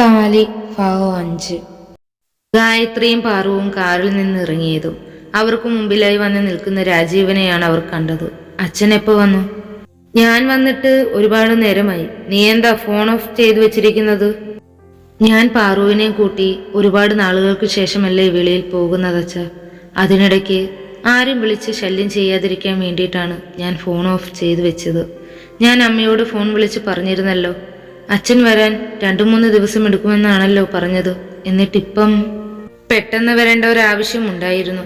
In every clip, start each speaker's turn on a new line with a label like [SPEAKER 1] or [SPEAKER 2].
[SPEAKER 1] താലി ഭാഗം അഞ്ച്. ഗായത്രിയും പാറുവും കാറിൽ നിന്ന് ഇറങ്ങിയതും അവർക്ക് മുമ്പിലായി വന്ന് നിൽക്കുന്ന രാജീവനെയാണ് അവർ കണ്ടത്. അച്ഛൻ എപ്പോ വന്നു? ഞാൻ വന്നിട്ട് ഒരുപാട് നേരമായി. നീ എന്താ ഫോൺ ഓഫ് ചെയ്തു വെച്ചിരിക്കുന്നത്? ഞാൻ പാറുവിനെ കൂട്ടി ഒരുപാട് നാളുകൾക്ക് ശേഷമല്ലേ വെളിയിൽ പോകുന്നത് അച്ഛ. അതിനിടയ്ക്ക് ആരും വിളിച്ച് ശല്യം ചെയ്യാതിരിക്കാൻ വേണ്ടിയിട്ടാണ് ഞാൻ ഫോൺ ഓഫ് ചെയ്തു വെച്ചത്. ഞാൻ അമ്മയോട് ഫോൺ വിളിച്ച് പറഞ്ഞിരുന്നല്ലോ അച്ഛൻ വരാൻ രണ്ടു മൂന്ന് ദിവസം എടുക്കുമെന്നാണല്ലോ പറഞ്ഞത്. എന്നിട്ടിപ്പം പെട്ടെന്ന് വരേണ്ട ആവശ്യം ഉണ്ടായിരുന്നു.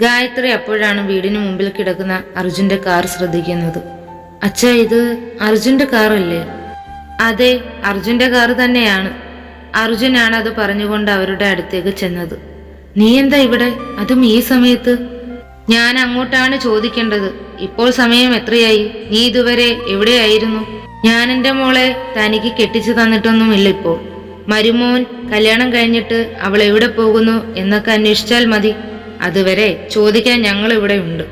[SPEAKER 1] ഗായത്രി അപ്പോഴാണ് വീടിന് മുമ്പിൽ കിടക്കുന്ന അർജുന്റെ കാർ ശ്രദ്ധിക്കുന്നത്. അച്ഛ ഇത് അർജുന്റെ കാറല്ലേ? അതെ അർജുന്റെ കാർ തന്നെയാണ്. അർജുനാണ് അത് പറഞ്ഞുകൊണ്ട് അവരുടെ അടുത്തേക്ക് ചെന്നത്. നീ എന്താ ഇവിടെ? അതും ഈ സമയത്ത്? ഞാൻ അങ്ങോട്ടാണ് ചോദിക്കേണ്ടത്. ഇപ്പോൾ സമയം എത്രയായി? നീ ഇതുവരെ എവിടെയായിരുന്നു? ഞാൻ എന്റെ മോളെ തനിക്ക് കെട്ടിച്ചു തന്നിട്ടൊന്നുമില്ല ഇപ്പോൾ മരുമോൻ കല്യാണം കഴിഞ്ഞിട്ട് അവൾ എവിടെ പോകുന്നു എന്നൊക്കെ അന്വേഷിച്ചാൽ മതി. അതുവരെ ചോദിക്കാൻ ഞങ്ങൾ ഇവിടെ ഉണ്ട്.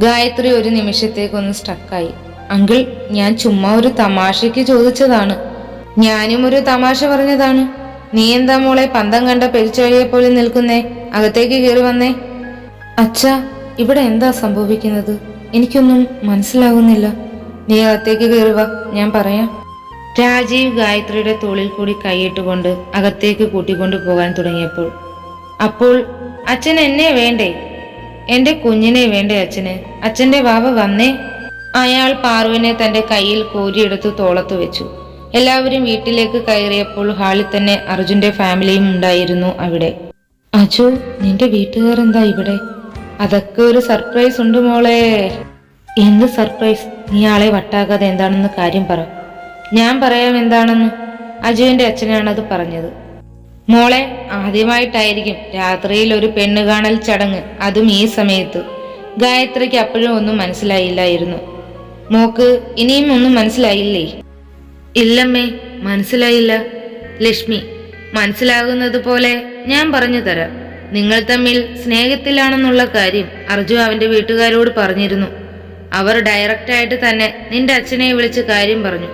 [SPEAKER 1] ഗായത്രി ഒരു നിമിഷത്തേക്കൊന്ന് സ്റ്റക്കായി അങ്കിൾ ഞാൻ ചുമ്മാ ഒരു തമാശയ്ക്ക് ചോദിച്ചതാണ്. ഞാനും ഒരു തമാശ പറഞ്ഞതാണ്. നീ എന്താ മോളെ പന്തം കണ്ട പെരിച്ചഴിയെ പോലെ നിൽക്കുന്നേ? അകത്തേക്ക് കയറി വന്നേ. അച്ഛാ ഇവിടെ എന്താ സംഭവിക്കുന്നത്? എനിക്കൊന്നും മനസ്സിലാകുന്നില്ല നീ അകത്തേക്ക് കയറുക ഞാൻ പറയാം. രാജീവ് ഗായത്രിയുടെ തോളിൽ കൂടി കൈയിട്ടുകൊണ്ട് അകത്തേക്ക് കൂട്ടിക്കൊണ്ടു പോകാൻ തുടങ്ങിയപ്പോൾ അപ്പോൾ അച്ഛൻ എന്നെ വേണ്ടേ? എന്റെ കുഞ്ഞിനെ വേണ്ടേ അച്ഛന്? അച്ഛന്റെ വാവ വന്നേ? അയാൾ പാർവിനെ തന്റെ കയ്യിൽ കോരിയെടുത്ത് തോളത്ത് വെച്ചു. എല്ലാവരും വീട്ടിലേക്ക് കയറിയപ്പോൾ ഹാളിൽ തന്നെ അർജുന്റെ ഫാമിലിയും ഉണ്ടായിരുന്നു അവിടെ. അജു നിന്റെ വീട്ടുകാർ എന്താ ഇവിടെ? അതൊക്കെ ഒരു സർപ്രൈസ് ഉണ്ട് മോളെ. എന്ത് സർപ്രൈസ്? നീ ആളെ വട്ടാകാതെ എന്താണെന്ന് കാര്യം പറ. ഞാൻ പറയാം എന്താണെന്ന്. അജുവിന്റെ അച്ഛനാണ് അത് പറഞ്ഞത്. മോളെ ആദ്യമായിട്ടായിരിക്കും രാത്രിയിൽ ഒരു പെണ്ണ് കാണൽ ചടങ്ങ്. അതും ഈ സമയത്ത്. ഗായത്രിക്ക് അപ്പോഴും ഒന്നും മനസ്സിലായില്ലായിരുന്നു. മോക്ക് ഇനിയും ഒന്നും മനസ്സിലായില്ലേ? ഇല്ലമ്മേ മനസ്സിലായില്ല. ലക്ഷ്മി മനസ്സിലാകുന്നത് പോലെ ഞാൻ പറഞ്ഞു തരാം. നിങ്ങൾ തമ്മിൽ സ്നേഹത്തിലാണെന്നുള്ള കാര്യം അർജു അവന്റെ വീട്ടുകാരോട് പറഞ്ഞിരുന്നു. അവർ ഡയറക്റ്റായിട്ട് തന്നെ നിന്റെ അച്ഛനെ വിളിച്ച് കാര്യം പറഞ്ഞു.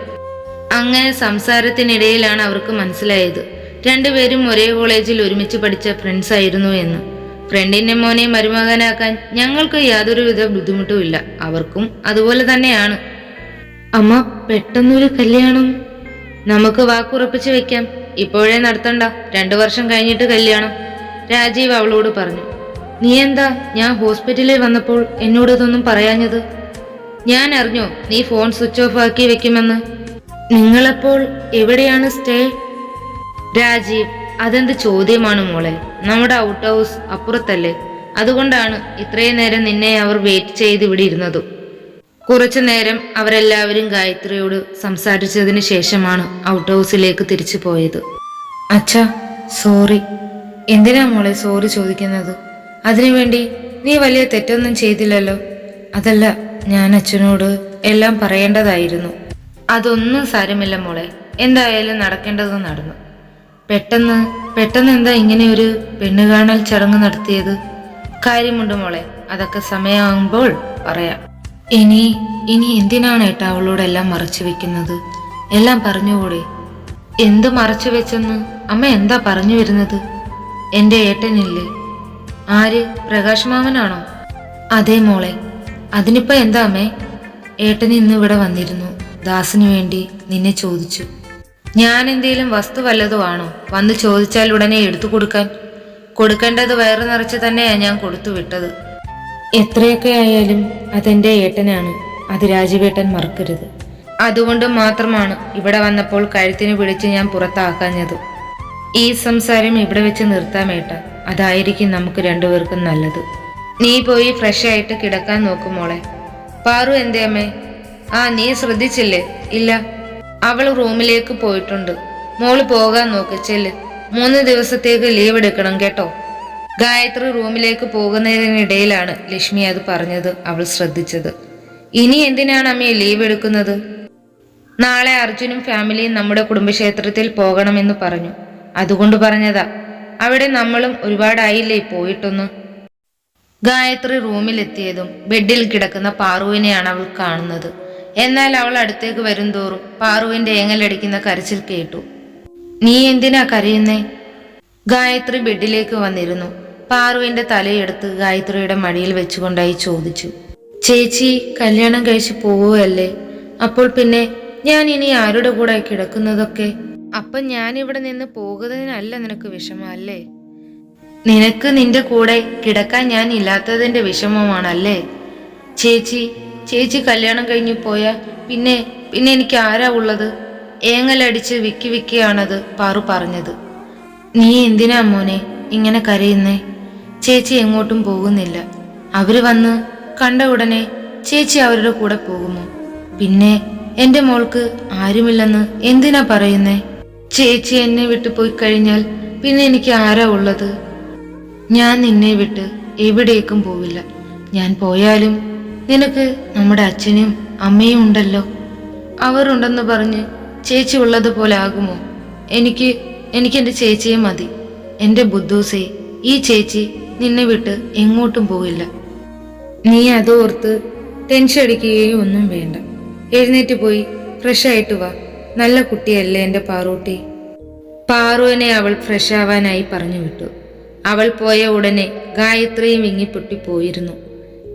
[SPEAKER 1] അങ്ങനെ സംസാരത്തിനിടയിലാണ് അവർക്ക് മനസ്സിലായത്. രണ്ടുപേരും ഒരേ കോളേജിൽ ഒരുമിച്ച് പഠിച്ച ഫ്രണ്ട്സ് ആയിരുന്നു എന്ന്. ഫ്രണ്ടിന്റെ മോനെ മരുമകനാക്കാൻ ഞങ്ങൾക്ക് യാതൊരുവിധ ബുദ്ധിമുട്ടുമില്ല. അവർക്കും അതുപോലെ തന്നെയാണ്. അമ്മ പെട്ടെന്നൊരു കല്യാണം. നമുക്ക് വാക്കുറപ്പിച്ച് വെക്കാം. ഇപ്പോഴേ നടത്തണ്ട. രണ്ടു വർഷം കഴിഞ്ഞിട്ട് കല്യാണം. രാജീവ് അവളോട് പറഞ്ഞു. നീ എന്താ ഞാൻ ഹോസ്പിറ്റലിൽ വന്നപ്പോൾ എന്നോട് ഇതൊന്നും പറയാഞ്ഞത്? ഞാൻ അറിഞ്ഞു നീ ഫോൺ സ്വിച്ച് ഓഫ് ആക്കി വെക്കുമെന്ന്. നിങ്ങളപ്പോൾ എവിടെയാണ് സ്റ്റേ? രാജീവ് അതെന്ത് ചോദ്യമാണ് മോളെ? നമ്മുടെ ഔട്ട് ഹൗസ് അപ്പുറത്തല്ലേ? അതുകൊണ്ടാണ് ഇത്രയും നേരം നിന്നെ അവർ വെയിറ്റ് ചെയ്ത് ഇവിടെ ഇരുന്നതും. കുറച്ചു നേരം അവരെല്ലാവരും ഗായത്രിയോട് സംസാരിച്ചതിന് ശേഷമാണ് ഔട്ട് ഹൗസിലേക്ക് തിരിച്ചു പോയത്. അച്ഛാ സോറി. എന്തിനാ മോളെ സോറി ചോദിക്കുന്നത്? അതിനുവേണ്ടി നീ വലിയ തെറ്റൊന്നും ചെയ്തില്ലല്ലോ. അതല്ല ഞാൻ അച്ഛനോട് എല്ലാം പറയേണ്ടതായിരുന്നു. അതൊന്നും സാരമില്ല മോളെ. എന്തായാലും നടക്കേണ്ടത് നടന്നു. പെട്ടെന്ന് പെട്ടെന്ന് എന്താ ഇങ്ങനെ ഒരു പെണ്ണ് കാണൽ ചടങ്ങ് നടത്തിയത്? കാര്യമുണ്ട് മോളെ. അതൊക്കെ സമയമാകുമ്പോൾ പറയാം. ഇനി ഇനി എന്തിനാണ് ഏട്ടാ അവളോടെല്ലാം മറച്ചു വെക്കുന്നത്? എല്ലാം പറഞ്ഞുകൂടെ? എന്ത് മറച്ചു വെച്ചെന്ന്? അമ്മ എന്താ പറഞ്ഞു വരുന്നത്? എന്റെ ഏട്ടനില്ലേ? ആര്? പ്രകാശ് മാമനാണോ? അതേ മോളെ. അതിനിപ്പോ എന്താ അമ്മേ? ഏട്ടൻ ഇന്ന് ഇവിടെ വന്നിരുന്നു. ദാസിനു വേണ്ടി നിന്നെ ചോദിച്ചു. ഞാൻ എന്തേലും വസ്തു വല്ലതോ ആണോ? വന്ന് ചോദിച്ചാൽ ഉടനെ എടുത്തു കൊടുക്കാൻ. കൊടുക്കേണ്ടത് വയറു നിറച്ച് തന്നെയാ ഞാൻ കൊടുത്തു വിട്ടത്. എത്രയൊക്കെ ആയാലും അതെന്റെ ഏട്ടനാണ്. അത് രാജീവേട്ടൻ മറക്കരുത്. അതുകൊണ്ട് മാത്രമാണ് ഇവിടെ വന്നപ്പോൾ കഴുത്തിന് പിടിച്ച് ഞാൻ പുറത്താക്കാഞ്ഞത്. ഈ സംസാരം ഇവിടെ വെച്ച് നിർത്താമേട്ട അതായിരിക്കും നമുക്ക് രണ്ടുപേർക്കും നല്ലത്. നീ പോയി ഫ്രഷ് ആയിട്ട് കിടക്കാൻ നോക്കും മോളെ. പാറു എന്തേ അമ്മേ? ആ നീ ശ്രദ്ധിച്ചില്ലേ? ഇല്ല. അവൾ റൂമിലേക്ക് പോയിട്ടുണ്ട്. മോൾ പോകാൻ നോക്ക് ചെല്ല്. മൂന്ന് ദിവസത്തേക്ക് ലീവ് എടുക്കണം കേട്ടോ. ഗായത്രി റൂമിലേക്ക് പോകുന്നതിനിടയിലാണ് ലക്ഷ്മി അത് പറഞ്ഞത് അവൾ ശ്രദ്ധിച്ചത്. ഇനി എന്തിനാണ് അമ്മയെ ലീവ് എടുക്കുന്നത്? നാളെ അർജുനും ഫാമിലിയും നമ്മുടെ കുടുംബക്ഷേത്രത്തിൽ പോകണമെന്ന് പറഞ്ഞു. അതുകൊണ്ട് പറഞ്ഞതാ. അവിടെ നമ്മളും ഒരുപാടായില്ലേ പോയിട്ടൊന്ന്? ഗായത്രി റൂമിലെത്തിയതും ബെഡിൽ കിടക്കുന്ന പാറുവിനെയാണ് അവൾ കാണുന്നത്. എന്നാൽ അവൾ അടുത്തേക്ക് വരുംതോറും പാറുവിന്റെ ഏങ്ങലടിക്കുന്ന കരച്ചിൽ കേട്ടു. നീ എന്തിനാ കരയുന്നേ? ഗായത്രി ബെഡിലേക്ക് വന്നിരുന്നു. പാറുവിന്റെ തലയെടുത്ത് ഗായത്രിയുടെ മടിയിൽ വെച്ചുകൊണ്ടായി ചോദിച്ചു. ചേച്ചി കല്യാണം കഴിച്ചു പോവുകയല്ലേ? അപ്പോൾ പിന്നെ ഞാൻ ഇനി ആരുടെ കൂടെ കിടക്കുന്നതൊക്കെ? അപ്പൊ ഞാൻ ഇവിടെ നിന്ന് പോകുന്നതിനല്ല നിനക്ക് വിഷമം അല്ലേ? നിനക്ക് നിന്റെ കൂടെ കിടക്കാൻ ഞാൻ ഇല്ലാത്തതിന്റെ വിഷമമാണല്ലേ? ചേച്ചി ചേച്ചി കല്യാണം കഴിഞ്ഞു പോയാൽ പിന്നെ പിന്നെ എനിക്ക് ആരാ ഉള്ളത്? ഏങ്ങലടിച്ച് വിക്കി വിക്കിയാണത് പാറു പറഞ്ഞത്. നീ എന്തിനാ മോനെ ഇങ്ങനെ കരയുന്നേ? ചേച്ചി എങ്ങോട്ടും പോകുന്നില്ല. അവർ വന്ന് കണ്ട ഉടനെ ചേച്ചി അവരുടെ കൂടെ പോകുമോ പിന്നെ എന്റെ മോൾക്ക് ആരുമില്ലെന്ന് എന്തിനാ പറയുന്നേ? ചേച്ചി എന്നെ വിട്ടുപോയി കഴിഞ്ഞാൽ പിന്നെ എനിക്ക് ആരാ ഉള്ളത്? ഞാൻ നിന്നെ വിട്ട് എവിടേക്കും പോവില്ല. ഞാൻ പോയാലും നിനക്ക് നമ്മുടെ അച്ഛനും അമ്മയും ഉണ്ടല്ലോ. അവരുണ്ടെന്ന് പറഞ്ഞ് ചേച്ചി ഉള്ളതുപോലെ ആകുമോ? എനിക്ക് എനിക്ക് എന്റെ ചേച്ചിയെ മതി. എന്റെ ബുദ്ധൂസേ ഈ ചേച്ചി നിന്നെ വിട്ട് എങ്ങോട്ടും പോവില്ല. നീ അതോർത്ത് ടെൻഷൻ അടിക്കുകയും ഒന്നും വേണ്ട. എഴുന്നേറ്റ് പോയി ഫ്രഷ് ആയിട്ട് വാ. നല്ല കുട്ടിയല്ലേ എന്റെ പാറൂട്ടി. പാറുവിനെ അവൾ ഫ്രഷ് ആവാനായി പറഞ്ഞു വിട്ടു. അവൾ പോയ ഉടനെ ഗായത്രിയും വിങ്ങിപ്പൊട്ടിപ്പോയിരുന്നു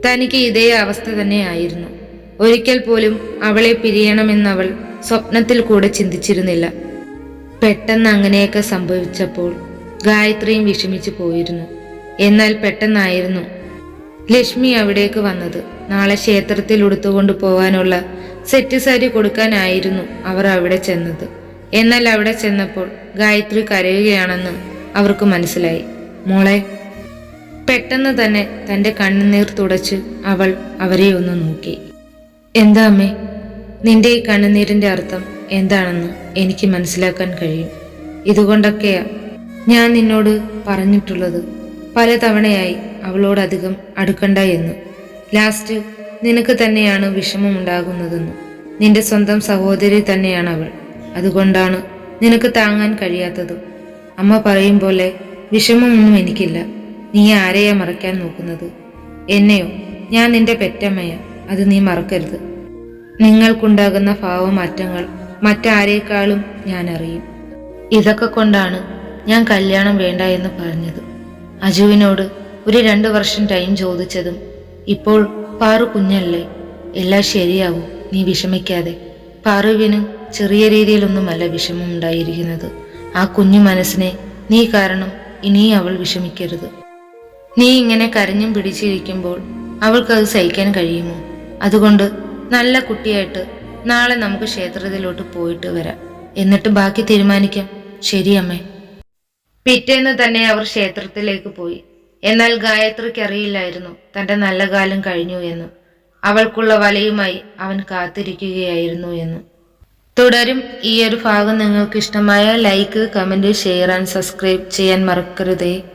[SPEAKER 1] തനിക്ക് ഇതേ അവസ്ഥ തന്നെയായിരുന്നു ഒരിക്കൽ പോലും അവളെ പിരിയണമെന്നവൾ സ്വപ്നത്തിൽ കൂടെ ചിന്തിച്ചിരുന്നില്ല. പെട്ടെന്ന് അങ്ങനെയൊക്കെ സംഭവിച്ചപ്പോൾ ഗായത്രിയും വിഷമിച്ചു പോയിരുന്നു. എന്നാൽ പെട്ടെന്നായിരുന്നു ലക്ഷ്മി അവിടേക്ക് വന്നത്. നാളെ ക്ഷേത്രത്തിൽ ഉടുത്തുകൊണ്ട് പോകാനുള്ള സെറ്റ് സാരി കൊടുക്കാനായിരുന്നു അവർ അവിടെ ചെന്നത്. എന്നാൽ അവിടെ ചെന്നപ്പോൾ ഗായത്രി കരയുകയാണെന്ന് അവർക്ക് മനസ്സിലായി. മോളെ പെട്ടെന്ന് തന്നെ തന്റെ കണ്ണുനീർ തുടച്ച് അവൾ അവരെ ഒന്ന് നോക്കി. എന്താ അമ്മേ നിന്റെ ഈ കണ്ണുനീരിന്റെ അർത്ഥം എന്താണെന്ന് എനിക്ക് മനസ്സിലാക്കാൻ കഴിയും. ഇതുകൊണ്ടൊക്കെയാ ഞാൻ നിന്നോട് പറഞ്ഞിട്ടുള്ളത്. പലതവണയായി അവളോട് അധികം അടുക്കണ്ട എന്ന്. ലാസ്റ്റ് നിനക്ക് തന്നെയാണ് വിഷമമുണ്ടാകുന്നതെന്ന്. നിന്റെ സ്വന്തം സഹോദരി തന്നെയാണ് അവൾ അതുകൊണ്ടാണ് നിനക്ക് താങ്ങാൻ കഴിയാത്തതും. അമ്മ പറയും പോലെ വിഷമമൊന്നും എനിക്കില്ല. നീ ആരെയാ മറക്കാൻ നോക്കുന്നത്? എന്നെയോ? ഞാൻ നിന്റെ പെറ്റമ്മയ. അത് നീ മറക്കരുത്. നിങ്ങൾക്കുണ്ടാകുന്ന ഭാവമാറ്റങ്ങൾ മറ്റാരേക്കാളും ഞാൻ അറിയും. ഇതൊക്കെ കൊണ്ടാണ് ഞാൻ കല്യാണം വേണ്ട എന്ന് പറഞ്ഞത്. അജുവിനോട് ഒരു രണ്ട് വർഷം ടൈം ചോദിച്ചതും ഇപ്പോൾ പാറു കുഞ്ഞല്ലേ? എല്ലാം ശരിയാവും. നീ വിഷമിക്കാതെ. പാറുവിന് ചെറിയ രീതിയിലൊന്നുമല്ല വിഷമം ഉണ്ടായിരിക്കുന്നത്. ആ കുഞ്ഞു മനസ്സിനെ നീ കാരണം ഇനി അവൾ വിഷമിക്കരുത്. നീ ഇങ്ങനെ കരഞ്ഞും പിടിച്ചിരിക്കുമ്പോൾ അവൾക്കത് സഹിക്കാൻ കഴിയുമോ? അതുകൊണ്ട് നല്ല കുട്ടിയായിട്ട് നാളെ നമുക്ക് ക്ഷേത്രത്തിലോട്ട് പോയിട്ട് വരാം. എന്നിട്ട് ബാക്കി തീരുമാനിക്കാം. ശരി അമ്മേ. പിറ്റേന്ന് തന്നെ അവർ ക്ഷേത്രത്തിലേക്ക് പോയി. എന്നാൽ ഗായത്രിക്ക് അറിയില്ലായിരുന്നു തന്റെ നല്ല കാലം കഴിഞ്ഞു എന്ന്. അവൾക്കുള്ള വലയുമായി അവൻ കാത്തിരിക്കുകയായിരുന്നു എന്ന്. തുടരും. ഈ ഒരു ഭാഗം നിങ്ങൾക്ക് ഇഷ്ടമായ like comment share and subscribe ചെയ്യാൻ മറക്കരുതേ.